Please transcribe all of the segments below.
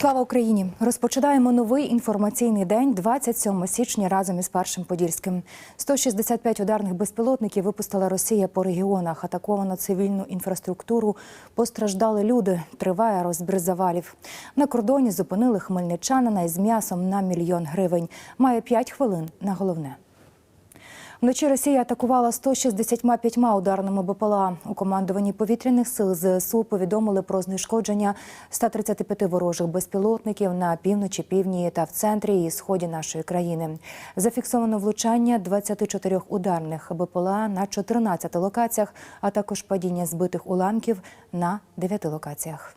Слава Україні! Розпочинаємо новий інформаційний день 27 січня разом із першим подільським. 165 ударних безпілотників випустила Росія по регіонах. Атаковано цивільну інфраструктуру. Постраждали люди. Триває розбір завалів. На кордоні зупинили хмельничанина із м'ясом на мільйон гривень. Має 5 хвилин на головне. Вночі Росія атакувала 165 ударними БПЛА. У командуванні повітряних сил ЗСУ повідомили про знешкодження 135 ворожих безпілотників на півночі, півдні та в центрі і сході нашої країни. Зафіксовано влучання 24 ударних БПЛА на 14 локаціях, а також падіння збитих уламків на 9 локаціях.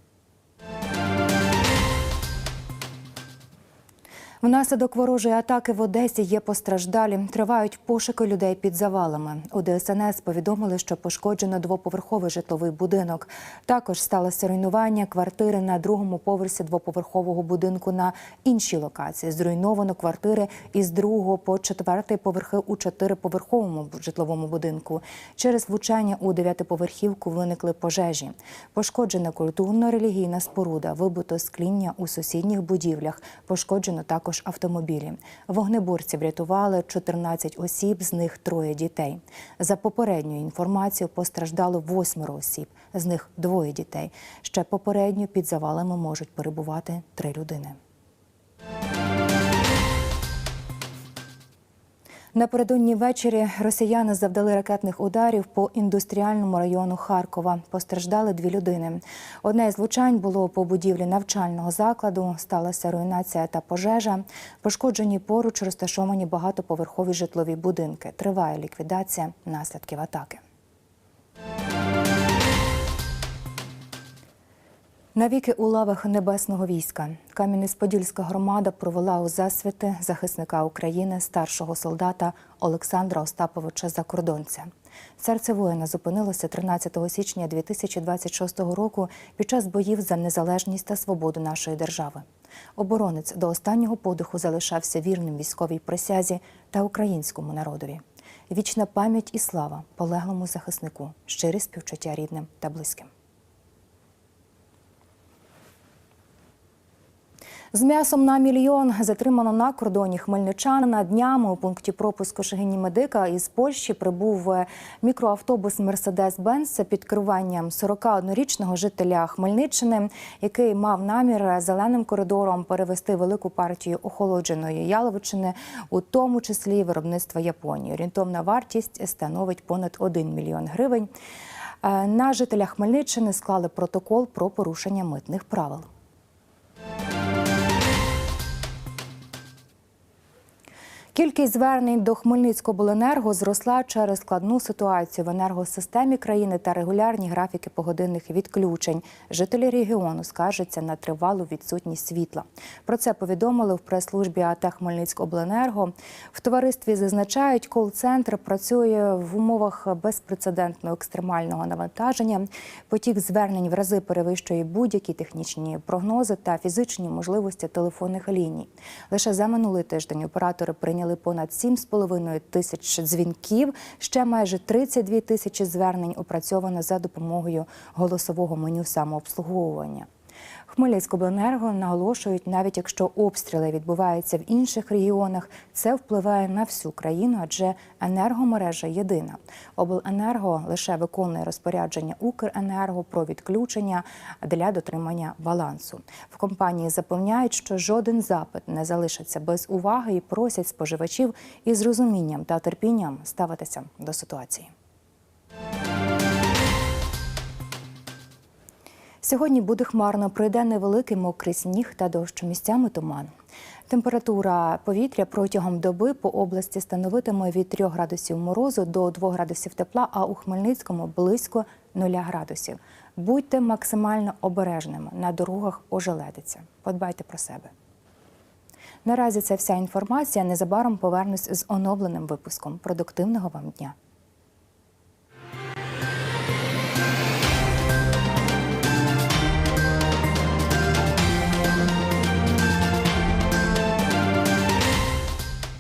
Внаслідок ворожої атаки в Одесі є постраждалі. Тривають пошуки людей під завалами. У ДСНС повідомили, що пошкоджено двоповерховий житловий будинок. Також сталося руйнування квартири на другому поверсі двоповерхового будинку на іншій локації. Зруйновано квартири із другого по четвертий поверхи у чотириповерховому житловому будинку. Через влучання у дев'ятиповерхівку виникли пожежі. Пошкоджена культурно-релігійна споруда, вибито скління у сусідніх будівлях. Пошкоджено також також автомобілі. Вогнеборці врятували 14 осіб, з них троє дітей. За попередньою інформацією постраждало восьмеро осіб, з них двоє дітей. Ще попередньо під завалами можуть перебувати три людини. Напередодні ввечері росіяни завдали ракетних ударів по індустріальному району Харкова. Постраждали дві людини. Одне із влучань було по будівлі навчального закладу. Сталася руйнація та пожежа. Пошкоджені поруч розташовані багатоповерхові житлові будинки. Триває ліквідація наслідків атаки. Навіки у лавах небесного війська Кам'янець-Подільська громада провела у засвіти захисника України, старшого солдата Олександра Остаповича Закордонця. Серце воїна зупинилося 13 січня 2026 року під час боїв за незалежність та свободу нашої держави. Оборонець до останнього подиху залишався вірним військовій присязі та українському народові. Вічна пам'ять і слава полеглому захиснику, щирі співчуття рідним та близьким. З м'ясом на мільйон затримано на кордоні хмельничанина. Днями у пункті пропуску Шегині Медика із Польщі прибув мікроавтобус Мерседес-Бенц під керуванням 41-річного жителя Хмельниччини, який мав намір зеленим коридором перевести велику партію охолодженої яловичини, у тому числі виробництва Японії. Орієнтовна вартість становить понад 1 мільйон гривень. На жителя Хмельниччини склали протокол про порушення митних правил. Кількість звернень до Хмельницькобленерго зросла через складну ситуацію в енергосистемі країни та регулярні графіки погодинних відключень. Жителі регіону скаржаться на тривалу відсутність світла. Про це повідомили в прес-службі АТ Хмельницькобленерго. В товаристві зазначають, кол-центр працює в умовах безпрецедентного екстремального навантаження. Потік звернень в рази перевищує будь-які технічні прогнози та фізичні можливості телефонних ліній. Лише за минулий тиждень оператори прийняли прийняли понад 7,5 тисяч дзвінків. Ще майже 32 тисячі звернень опрацьовано за допомогою голосового меню самообслуговування. Хмельницькобленерго наголошують, навіть якщо обстріли відбуваються в інших регіонах, це впливає на всю країну, адже енергомережа єдина. Обленерго лише виконує розпорядження Укренерго про відключення для дотримання балансу. В компанії запевняють, що жоден запит не залишиться без уваги і просять споживачів із розумінням та терпінням ставитися до ситуації. Сьогодні буде хмарно, пройде невеликий мокрий сніг та дощ місцями туман. Температура повітря протягом доби по області становитиме від 3 градусів морозу до 2 градусів тепла, а у Хмельницькому близько 0 градусів. Будьте максимально обережними на дорогах ожеледиться. Подбайте про себе. Наразі це вся інформація. Незабаром повернусь з оновленим випуском. Продуктивного вам дня.